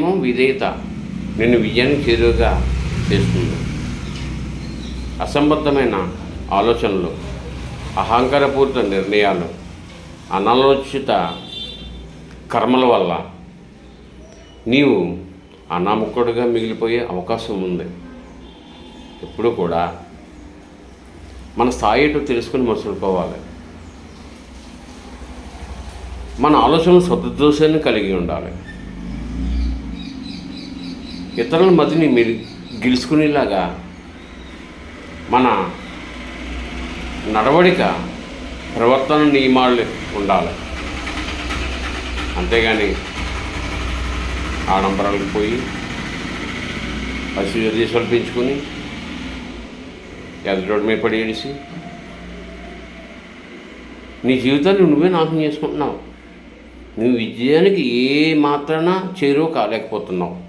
ఏమో విధేయత. నిన్ను విజయానికి చేరువుగా చేస్తుంది. అసంబద్ధమైన ఆలోచనలు అహంకారపూరిత నిర్ణయాలు అనాలోచిత కర్మల వల్ల నీవు అనామకుడుగా మిగిలిపోయే అవకాశం ఉంది. ఎప్పుడు కూడా మన స్థాయి తెలుసుకుని మసులుకోవాలి మన ఆలోచనలు సద్దుదోషాన్ని కలిగి ఉండాలి. ఇతరుల మతిని మీరు గెలుచుకునేలాగా మన నడవడిక ప్రవర్తన నియమాలు ఉండాలి. అంతేగాని ఆడంబరాలకు పోయి పశువులు పెంచుకొని ఎదుటి మీద పడి ఏడిసి నీ జీవితాన్ని నువ్వే నాశనం చేసుకుంటున్నావు. నువ్వు విజయానికి ఏ మాత్రాన చేరువ కాలేకపోతున్నావు